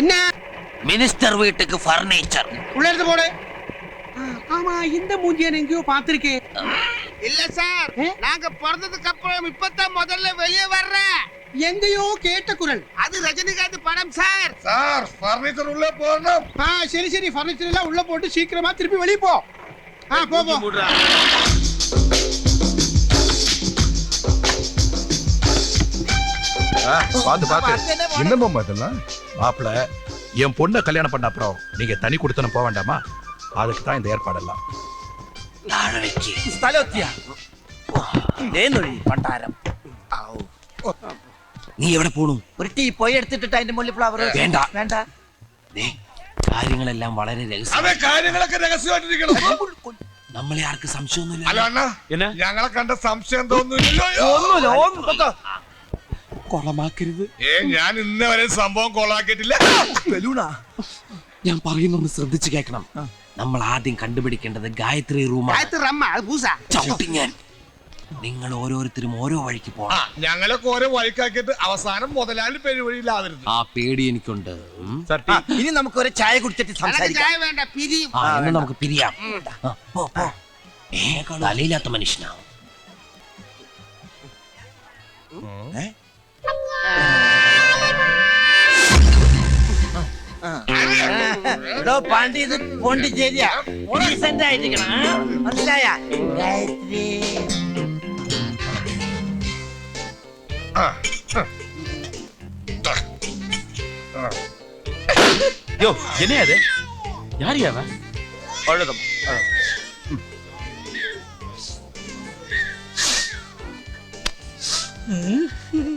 என்ன? மினிஸ்டர் வீட்டுக்கு ஃபர்னிச்சர் உள்ள எடுத்து போடு ஆமா இந்த மூஞ்சியை எங்கேயோ பார்த்திருக்கேன். இல்ல சார்? நாங்க பிறந்ததுக்கு அப்புறம் இப்பதான் முதல்ல வெளியே வர்றேன். எங்கேயோ கேட்ட குரல். அது ரஜினிகாந்த் படம் சார். சார் பர்னிச்சர் உள்ள போகணும் ஆ சரி சரி ஃபர்னிச்சர் எல்லாம் உள்ள போட்டு சீக்கிரமா திருப்பி வெளியே போ. ஆ போ போ. பாத்து பாத்து என்ன பொம்மை இதெல்லாம் மாப்பிள என் பொண்ணை கல்யாணம் பண்ண அப்புறம் நீங்க தனி கொடுத்தனும் போக வேண்டாமா அதுக்கு தான் இந்த ஏற்பாடெல்லாம் താഴേക്ക് സ്ഥലമെത്തിയ പണ്ടാരം നീ എവിടെ പോണു ഒരു ടീ പോയി എടുത്തിട്ട് അതിന്റെ മുകളിൽ ഫ്ലവർ വേണ്ട. വേണ്ട ദേ, കാര്യങ്ങളെല്ലാം വളരെ രഹസ്യം അതെ കാര്യങ്ങളൊക്കെ രഹസ്യമായിട്ടിരിക്കണം നമ്മളെ ആർക്ക് സംശയമൊന്നുമില്ല അല്ല അണ്ണ ഞങ്ങളെ കണ്ട സംശയം തോന്നുന്നില്ലല്ലോ ഒന്നുമില്ല ഒന്നും കൊളമാക്കരുത്. ഏ ഞാൻ ഇന്നവരെ സംഭവം കൊളാക്കിയിട്ടില്ല ഞാൻ പറയുന്നൊന്ന് ശ്രദ്ധിച്ചു കേൾക്കണം. നമ്മൾ ആദ്യം കണ്ടുപിടിക്കേണ്ടത് ഗായത്രി റൂമാണ്. നിങ്ങൾ ഓരോരുത്തരും ഓരോ വഴിക്ക് പോകണം ഞങ്ങളൊക്കെ ഓരോ വഴിക്കാക്കിയിട്ട് അവസാനം മുതലാളി പെരുവഴിയിലാവരുത്. ആ പേടി എനിക്കുണ്ട്. ഇനി നമുക്ക് ഒരു ചായ കുടിച്ചിട്ട് സംസാരിക്കാം ചായ വേണ്ട നമുക്ക് പിരിയാം. ആ, തലയില്ലാത്ത മനുഷ്യനാ. ഏ? ஹலோ பாண்டி இது பாண்டிச்சேரியா ரீசெண்டா இருக்கணும் வந்தாயா காயத்ரி யோ என்ன அது யார் யாவ அழுதம் Mm-hmm.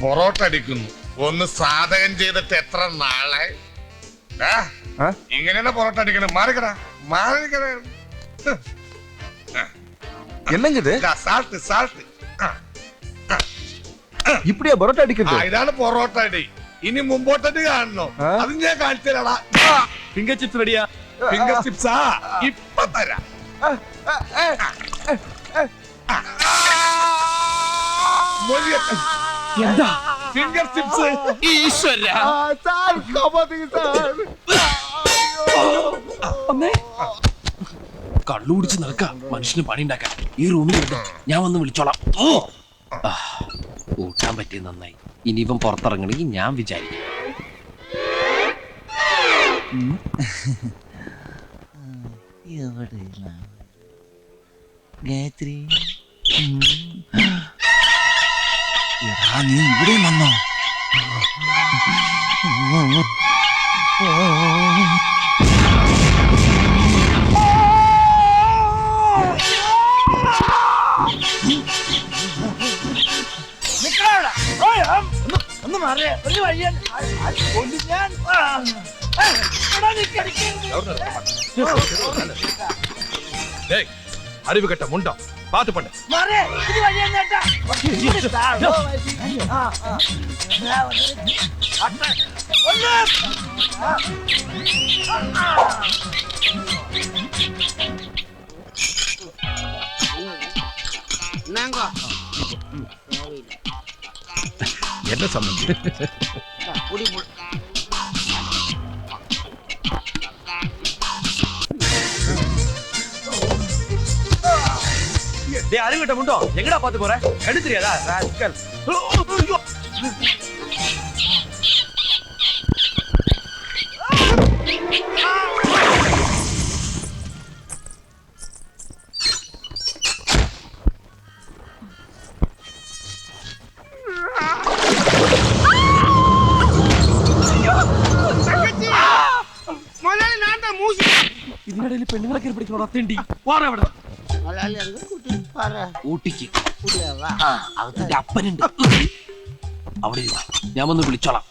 പൊറോട്ട അടിക്കുന്നു ഒന്ന് സാധകം ചെയ്തിട്ട് എത്ര നാളെ ആ? ഇങ്ങനെയാണ് പൊറോട്ട അടിക്കണം മാറിക്കടാ മാറിക്കട என்னங்க இது സാൾട്ട് സാൾട്ട് இப்படியா பரோட்டா ആ அடிக்கிறது ഇതാണ് പൊറോട്ട അടി ഇനി മുമ്പോട്ടടി കാണണോ ആ? അത് ഞാൻ കാണിച്ചു തരാടാ ஃபிங்கர் சிப்ஸ் ரெடியா ഫിംഗർ ചിപ്സാ ഇപ്പൊ തരാം എന്താ? ഫിംഗർ ചിപ്സ് ഈശ്വര. സാർ കമതി അമ്മേ. നടക്ക. മനുഷ്യന് പണി ഉണ്ടാക്കാൻ ഈ റൂമിൽ ഞാൻ വന്ന് വിളിച്ചോളാം. ഓ. ഊട്ടാൻ പറ്റിയ നന്നായി. ഇനി ഇവൻ പുറത്തിറങ്ങണെങ്കിൽ ഞാൻ വിചാരിക്കും. ഗായത്രി? എടാ നീ ഇവിടെ വന്നോ ഒന്ന് മാറിയ ഒരു വഴിയാണ് ഞാൻ டேய் அறிவு கட்ட முண்டம் பாத்து பண்ணு. மாறு இது வழியா நேட்டா நாங்க என்ன சம்பந்தம் டேய் அறிவிட்ட முண்டோம் எங்கடா பாத்து போற கண்டு தெரியாதா ராஸ்கல் தங்கச்சி முதல்ல நான் தான் மூசி ഇതിനിടയിൽ പെണ്ണുങ്ങളെ കയറി പിടിക്കണോ തെണ്ടി വാറ അവിടെ ഊട്ടിക്ക്. അകത്തിന്റെ അപ്പനുണ്ട്. അവിടെ ഞാൻ വന്ന് വിളിച്ചോളാം.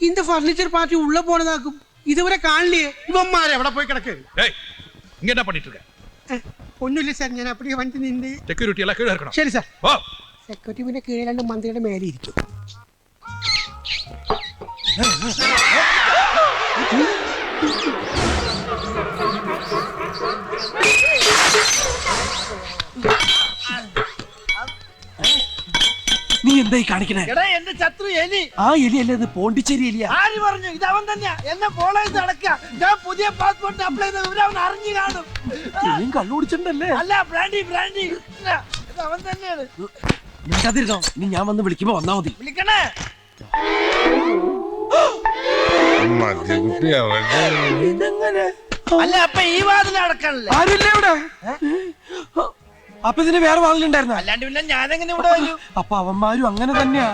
இந்த ஃபர்னிச்சர் பார்ட்டி உள்ள போனதாக்கும் இதுவரை காணலையே இவன்மார் எവിടെ போய் கிடக்கு டேய் இங்க என்ன பண்ணிட்டு இருக்க ஒண்ணும் இல்ல சார் ഞാൻ அப்படியே വണ്ടി நின்று സെക്യൂരിറ്റി എല്ലാം കീഴെ ശരി സാർ. സെക്യൂരിറ്റി പിന്നെ കീഴിൽ രണ്ട് മന്ത്രിയുടെ മേലെ ഇരിക്കും. നീ എന്തായി കാണിക്കണേ? എടാ എന്റെ ശത്രു എലി. ആ എലിയല്ല ഇത് പോണ്ടിച്ചേരി എലിയാ. ആര് പറഞ്ഞു? ഇത് അവൻ തന്നെയാ. എന്നെ ഫോളോ അടക്ക ഞാൻ പുതിയ പാസ്പോർട്ട് അപ്ലൈ ചെയ്ത വിവരം അവൻ അറിഞ്ഞു കാണും. എലിയും കള്ളുപിടിച്ചിട്ടുണ്ടല്ലേ അല്ല ബ്രാൻഡി ബ്രാൻഡി. ഇത് അവൻ തന്നെയാണ്. മിണ്ടാതിരുന്നോ? ഇനി ഞാൻ വന്ന് വിളിക്കുമ്പോ വന്നാ മതി. വിളിക്കണേ. അല്ല അപ്പൊ ഈ വാതിൽ ഇവിടെ? ഇതിന് വേറെ വാതിലുണ്ടായിരുന്നു? അല്ലാണ്ട് പിന്നെ ഞാനെങ്ങനെ ഇവിടെ വരും? അപ്പൊ അവന്മാരും അങ്ങനെ തന്നെയാ.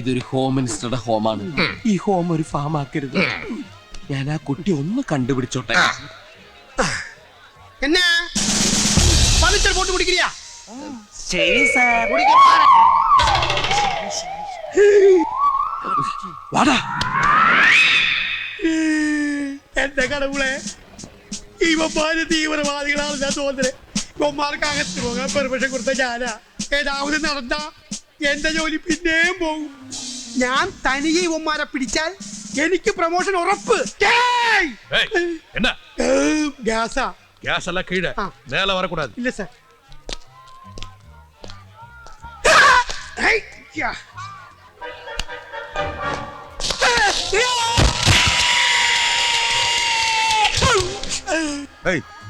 ഇതൊരു ഹോം മിനിസ്റ്ററുടെ ഹോമാണ്. ഈ ഹോം ഒരു ഫാം ആക്കരുത്. ഞാൻ ആ കുട്ടി ഒന്ന് കണ്ടുപിടിച്ചോട്ടെ. എന്നാ? പതിച്ചൽ പോട്ട് കുടിക്കില്ല ശരി സാർ കുടിക്കാൻ വാടാ. എന്റെ കടവുളെ ഇവന്മാര് തീവ്രവാദികളാണ് ഞാൻ തോന്നൽ ഇവന്മാർക്ക് അകത്ത് പോകാൻ പെർമിഷൻ കൊടുത്ത ഞാനാ. ഏതാവത് നടന്ന എന്റെ ജോലി പിന്നെയും പോകും. ഞാൻ തനിയെ ഇവന്മാരെ പിടിച്ചാൽ എനിക്ക് പ്രൊമോഷൻ ഉറപ്പ്. ഗ്യാസാ ഗ്യാസ്. എല്ലാം കീഴ്. നേരെ വരക്കൂടാതെ. ഇല്ല സാർ ஏய்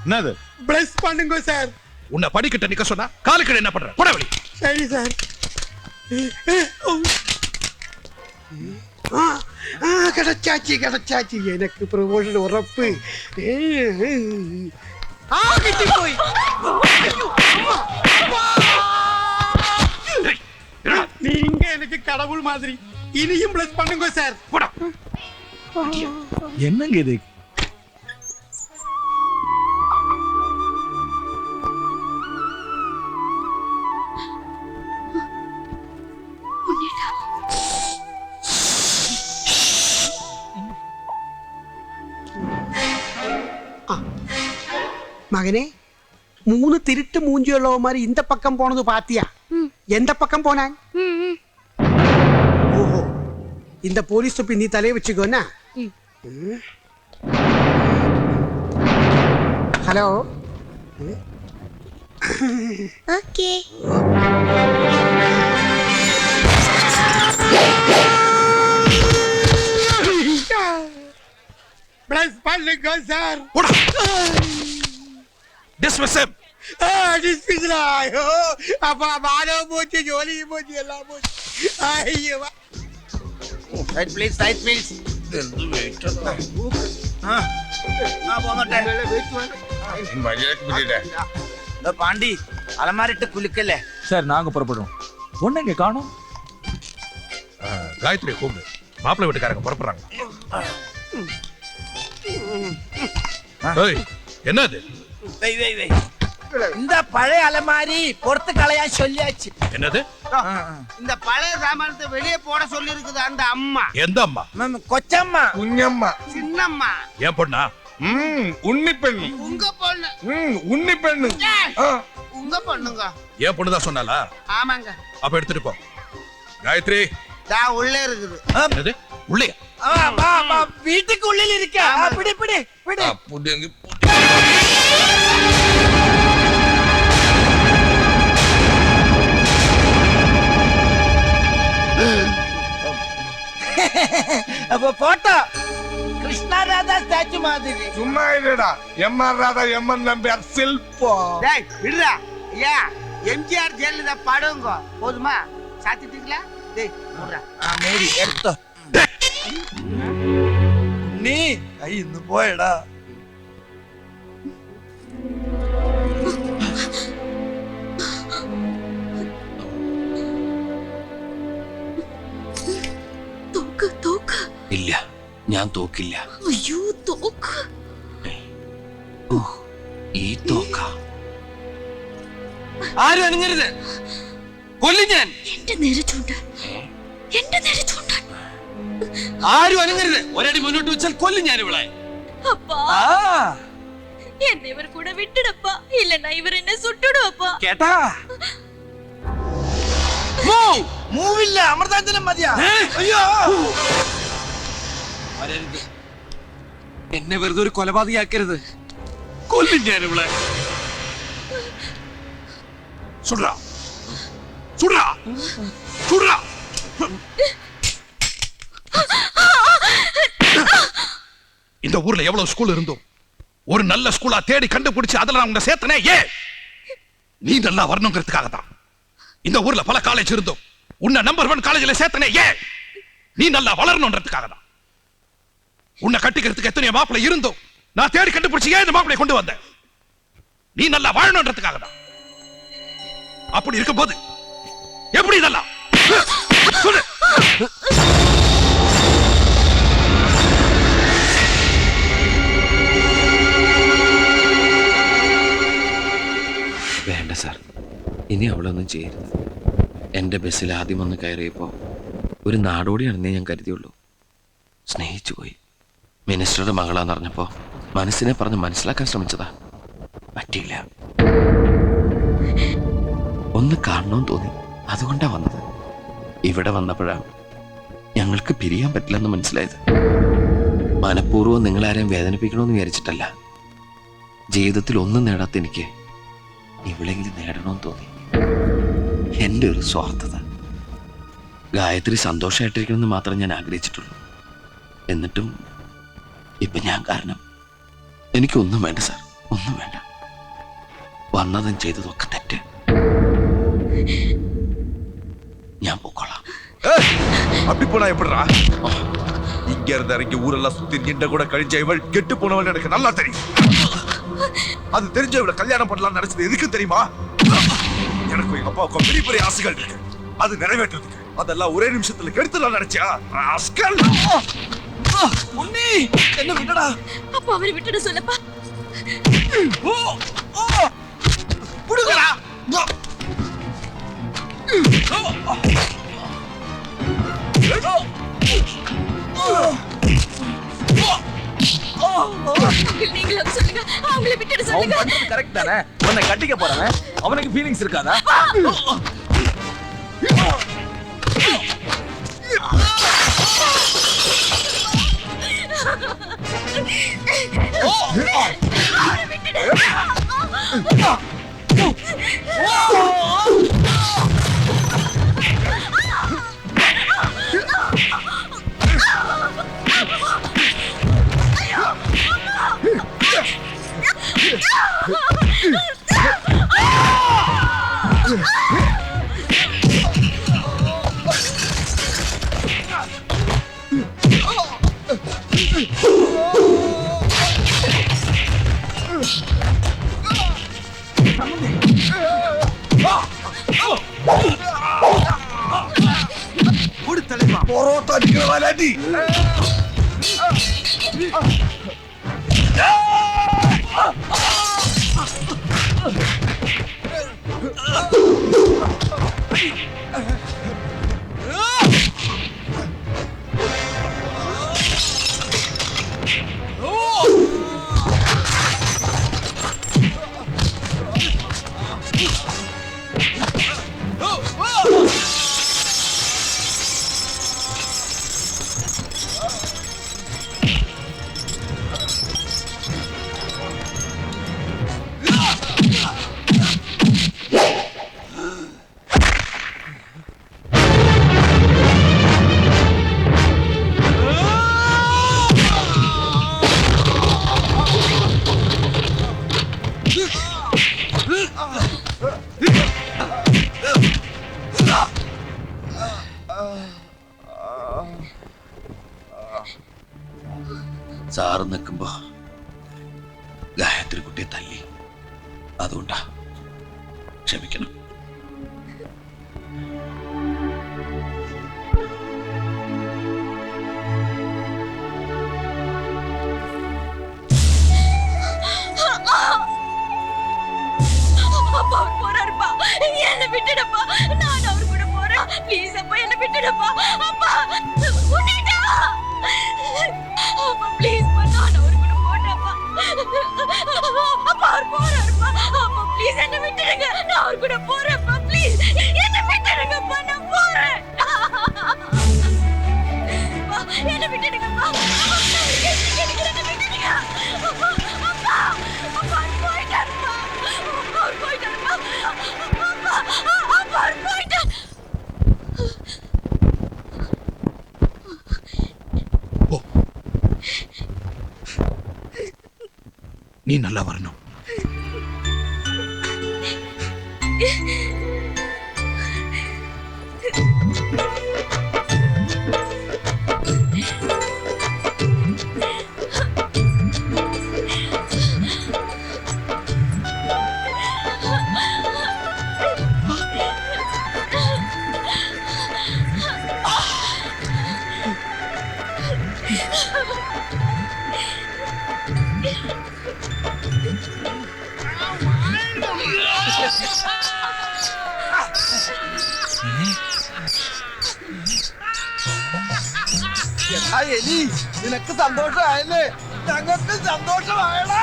என்னது? பிளஸ் பண்ணுங்க சார் உன்னை படிக்கிட்ட நிக்க சொன்னா காலுக்கு என்ன பண்ற? படவழி சரி சார் கிடைச்சாச்சு கிடைச்சாச்சு. எனக்கு ப்ரொமோஷன் உறப்பு. ஆகிட்டு போய். நீங்க எனக்கு கடவுள் மாதிரி இனியும் பிளஸ் பண்ணுங்க சார் போடா என்னங்க இது மகனே மூணு திருட்டு மூஞ்சியுள்ளவ இந்த பக்கம் போனது பாத்தியா எந்த பக்கம் போனான் ஓஹோ இந்த போலீஸ் தொப்பி நீ தலையை வச்சுக்கோன்னா ஹலோ ஓகே பிளஸ் பண்ணுங்க சார் போடா டிஸ்மிஸ் டிஸ்பிஸ்லா ஐயோ அப்பா மானவ போச்சு ஜோலியும் போச்சு எல்லாம் போச்சு ஐயோ സൈഡ് പ്ലീസ് സൈഡ് പ്ലീസ് മര്യാദക്ക് പിടിയുടെ പാണ്ടി അലമാരിട്ട് കുലുക്കല്ലേ சார் நாங்க புறப்படுறோம் பொண்ணு இங்க காணோம் காயத்ரி கூப்பிடு மாப்பிள்ளை வீட்டுக்காரங்க புறப்படுறாங்க ஏய், என்னது വെയ് വെയ് വെയ് இந்த பழைய அலமாரி பொறுத்து கலையா சொல்லியாச்சு. என்னது? இந்த பழைய சாமானத்தை வெளியே போட சொல்லி இருக்குது அந்த அம்மா. எந்த அம்மா? மேம் கொச்சம்மா. குஞ்சம்மா. சின்னம்மா. ஏன் பொண்ணா? உம் உன்னி பெண்ணு. உங்க பொண்ணு. ம் உன்னி பெண்ணு. உங்க பொண்ணுங்க. ஏன் பொண்ணுதான் சொன்னாலா ஆமாங்க. அப்ப எடுத்துட்டு போ. காயத்ரி. தா உள்ளே இருக்குது. என்னது? உள்ளே வீட்டுக்கு உள்ளே இருக்க அப்படி இப்படி அப்படி அப்போ போட்டோ கிருஷ்ணா ராதா ஸ்டாச்சு மாதிரி. சும்மா இல்லடா M R Radha M N Nambiar சில்பம். டேய் விடுடா. ஐயா எம்ஜிஆர் ஜெயலலிதா படுங்க போதுமா? சாத்திட்டீங்களா? டேய் ஆ மேரி எடுத்தோ நீ ஐ இன்னும் போயடா. ഇല്ല ഞാൻ തോക്കില്ല അയ്യോ തോക്ക് ഓ, ഈ തോക്ക ആരും അനങ്ങരുത് കൊല്ലും ഞാൻ എന്റെ നേരെ ചൂണ്ട എന്റെ നേരെ ചൂണ്ട ആരും അനങ്ങരുത് ഒരടി മുന്നോട്ട് വെച്ചാൽ കൊല്ലും ഞാൻ ഇവിടെ அப்பா ആ என்னை இவர் கூட விட்டுடப்பா இல்லன்னா இவர் என்ன சுட்டுடுவப்பா കേട്ടാ Move! മൂവില്ല അമൃതാഞ്ജനം മതിയാ ഏ? അയ്യോ വരരുത് എന്നെ വെറുതെ ഒരു കൊലപാതകയാക്കരുത് കൊല്ലും ഞാൻ ഇവിടെ சுடுறா சுடுறா சுடுறா இந்த ஊர்ல எவ்வளவு ஸ்கூல் இருந்தோம் ஒரு நல்ல ஸ்கூலா தேடி கண்டுபிடிச்சு அதுல நான் உங்களை சேர்த்தனே ஏ நீ நல்லா வரணுங்கிறதுக்காக தான் இந்த ஊர்ல பல காலேஜ் இருந்தோம் உன்னை நம்பர் ஒன் காலேஜ்ல சேர்த்தனே ஏ நீ நல்லா வளரணுன்றதுக்காக தான் உன்னை கட்டிக்கிறதுக்கு எத்தனை மாப்பிள்ளை இருந்தோம் நான் தேடி கண்டுபிடிச்சு ஏன் இந்த மாப்பிள்ளை கொண்டு வந்தேன் நீ நல்லா வாழணுன்றதுக்காக தான் அப்படி இருக்கும்போது எப்படி இதெல்லாம் சொல்லு വേണ്ട സാർ ഇനി അവളൊന്നും ചെയ്യരുത് എൻ്റെ ബസ്സിൽ ആദ്യം വന്ന് കയറിയപ്പോൾ ഒരു നാടോടിയാണെന്നേ ഞാൻ കരുതിയുള്ളൂ സ്നേഹിച്ചു പോയി മിനിസ്റ്ററുടെ മകളാന്ന് അറിഞ്ഞപ്പോൾ മനസ്സിനെ പറഞ്ഞ് മനസ്സിലാക്കാൻ ശ്രമിച്ചതാ. പറ്റിയില്ല. ഒന്ന് കാണണമെന്ന് തോന്നി. അതുകൊണ്ടാ വന്നത്. ഇവിടെ വന്നപ്പോഴാണ് ഞങ്ങൾക്ക് പിരിയാൻ പറ്റില്ലെന്ന് മനസ്സിലായത്. മനഃപൂർവം നിങ്ങളാരെയും വേദനിപ്പിക്കണമെന്ന് വിചാരിച്ചിട്ടല്ല. ജീവിതത്തിൽ ഒന്നും നേടാത്ത എനിക്ക് ഇവിടെങ്കിലും നേടണമെന്ന് തോന്നി. എന്റെ ഒരു സ്വാർത്ഥത. ഗായത്രി സന്തോഷമായിട്ടിരിക്കണമെന്ന് മാത്രം ഞാൻ ആഗ്രഹിച്ചിട്ടുള്ളൂ. എന്നിട്ടും ഇപ്പൊ ഞാൻ കാരണം എനിക്കൊന്നും വേണ്ട സാർ ഒന്നും വേണ്ട വന്നതും ചെയ്തതൊക്കെ തെറ്റ് ഞാൻ പൊക്കോളാം அப்படி போனா எப்படிடா இங்க இருந்து இறங்கி ஊரெல்லாம் சுத்தி நின்ற கூட கழிஞ்ச இவள் கெட்டு போனவள் எனக்கு நல்லா தெரியும் அது தெரிஞ்ச இவளை கல்யாணம் பண்ணலாம் நினைச்சது எதுக்கு தெரியுமா எனக்கு எங்க அப்பாவுக்கும் பெரிய பெரிய ஆசைகள் இருக்கு அது நிறைவேற்றுறதுக்கு அதெல்லாம் ஒரே நிமிஷத்துல கெடுத்துலாம் நினைச்சியா ராஸ்கல். உன்னி என்ன விட்டடா. அப்பா அவரை விட்டுட சொல்லப்பா. ஓ ஓ புடுங்கடா. நீங்களும் சொல்லுங்க. அவங்களை விட்டுட சொல்லுங்க. கரெக்ட் கட்டிக்க போறவன். அவனுக்கு ஃபீலிங்ஸ் இருக்காதா? 四个 പൊറോട്ട അടിക്കണ സാറ് നിൽക്കുമ്പോ ഗായത്രി കുട്ടിയെ തല്ലി അതുകൊണ്ടാ ക്ഷമിക്കണം அப்பா அவர் போறாருப்பா என்ன விட்டுடப்பா நான் அவர் கூட போறேன் ப்ளீஸ் அப்பா என்ன விட்டுடப்பா அப்பா விட்டுட்டா அப்பா நீ நல்லா வரணும். എടാ എലി നിനക്ക് സന്തോഷമായല്ലേ? ഞങ്ങൾക്ക് സന്തോഷമായടാ.